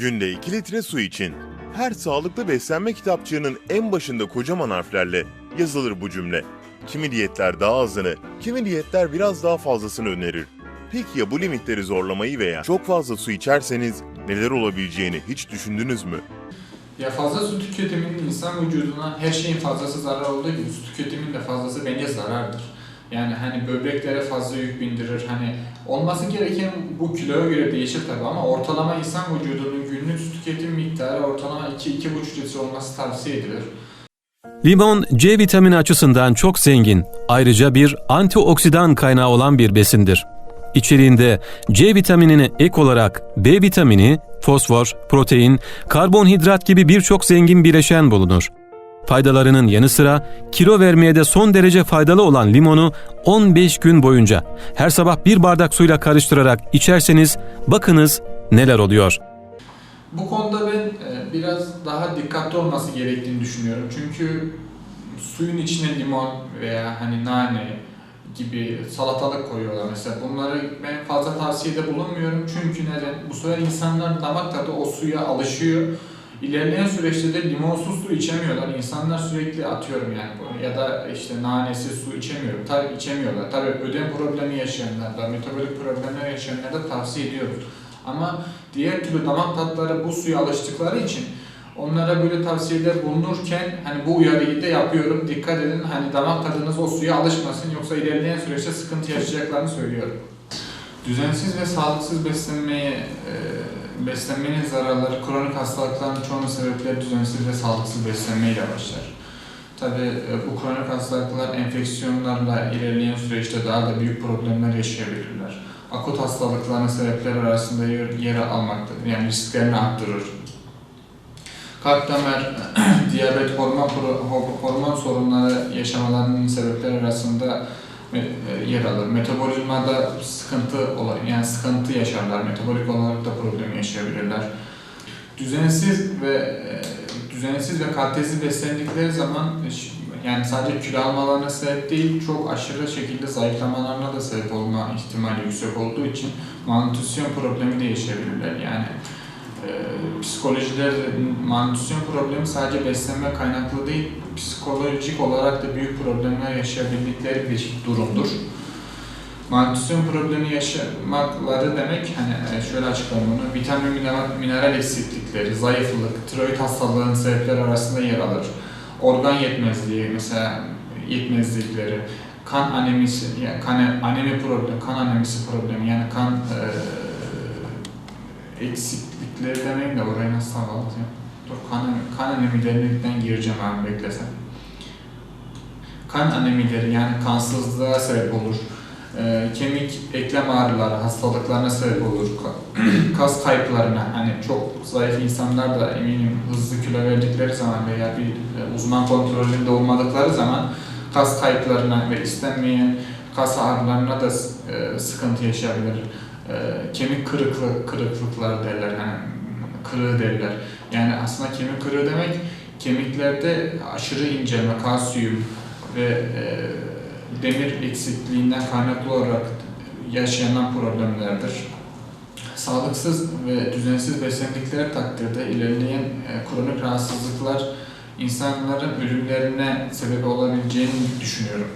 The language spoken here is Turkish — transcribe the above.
Günde 2 litre su için. Her sağlıklı beslenme kitapçığının en başında kocaman harflerle yazılır bu cümle. Kimi diyetler daha azını, kimi diyetler biraz daha fazlasını önerir. Peki ya bu limitleri zorlamayı veya çok fazla su içerseniz neler olabileceğini hiç düşündünüz mü? Ya fazla su tüketiminin insan vücuduna her şeyin fazlası zarar olduğu gibi su tüketimin de fazlası bence zarardır. Yani hani böbreklere fazla yük bindirir. Hani olması gereken bu kiloya göre değişir tabii ama ortalama insan vücudunun günlük tüketim miktarı ortalama 2-2,5 litre olması tavsiye edilir. Limon C vitamini açısından çok zengin, ayrıca bir antioksidan kaynağı olan bir besindir. İçeriğinde C vitaminine ek olarak B vitamini, fosfor, protein, karbonhidrat gibi birçok zengin bileşen bulunur. Faydalarının yanı sıra kilo vermeye de son derece faydalı olan limonu 15 gün boyunca her sabah bir bardak suyla karıştırarak içerseniz bakınız neler oluyor. Bu konuda ben e, biraz daha dikkatli olması gerektiğini düşünüyorum. Çünkü suyun içine limon veya hani nane gibi salatalık koyuyorlar mesela. Bunları ben fazla tavsiyede bulunmuyorum. Çünkü neden? Bu sefer insanlar damak tadı o suya alışıyor. İlerleyen süreçte de limonsuz su içemiyorlar. İnsanlar sürekli atıyorum yani bu- ya da işte nanesiz su içemiyor. Tabii içemiyorlar. Tabii ödem problemi yaşayanlar da, metabolik problemler yaşayanlara da tavsiye ediyoruz. Ama diğer türlü damak tatları bu suya alıştıkları için onlara böyle tavsiyede bulunurken hani bu uyarıyı da yapıyorum. Dikkat edin hani damak tadınız o suya alışmasın yoksa ilerleyen süreçte sıkıntı yaşayacaklarını söylüyorum. Düzensiz ve sağlıksız beslenmeye e, beslenmenin zararları kronik hastalıkların çoğunun sebepleri düzensiz ve sağlıksız beslenmeyle başlar. Tabi bu kronik hastalıklar enfeksiyonlarla ilerleyen süreçte daha da büyük problemler yaşayabilirler. Akut hastalıkların sebepleri arasında yer, yer almaktadır. Yani risklerini arttırır. Kalp damar, diyabet, hormon, hormon sorunları yaşamalarının sebepleri arasında e, yer alır. Metabolizmada sıkıntı olur, yani sıkıntı yaşarlar. Metabolik olarak da problem yaşayabilirler. Düzensiz ve e, düzensiz ve kalitesiz beslendikleri zaman e, yani sadece kilo almalarına sebep değil, çok aşırı şekilde zayıflamalarına da sebep olma ihtimali yüksek olduğu için malnutrisyon problemi de yaşayabilirler. Yani e, psikolojiler malnutrisyon problemi sadece beslenme kaynaklı değil, psikolojik olarak da büyük problemler yaşayabildikleri bir durumdur. Malnutrisyon problemi yaşamakları demek hani e, şöyle açıklayayım bunu. Vitamin mineral, eksiklikleri, zayıflık, tiroid hastalığının sebepleri arasında yer alır. Organ yetmezliği mesela yetmezlikleri, kan anemisi, yani kan anemi problem, kan anemisi problemi yani kan e, eksiklikleri demeyeyim de orayı nasıl anlatayım? Dur kan, kan anemilerine gireceğim abi beklesen. Kan anemileri yani kansızlığa sebep olur. Ee, kemik eklem ağrıları, hastalıklarına sebep olur. Ka- Kas kayıplarına, hani çok zayıf insanlar da eminim hızlı kilo verdikleri zaman veya bir e, uzman kontrolünde olmadıkları zaman kas kayıplarına ve istenmeyen kas ağrılarına da e, sıkıntı yaşayabilir. E, kemik kırıklık, kırıklıkları derler, hani kırığı derler. Yani aslında kemik kırığı demek kemiklerde aşırı incelme, kalsiyum ve e, demir eksikliğinden kaynaklı olarak yaşanan problemlerdir. Sağlıksız ve düzensiz beslendikleri takdirde ilerleyen e, kronik rahatsızlıklar insanların ölümlerine sebep olabileceğini düşünüyorum.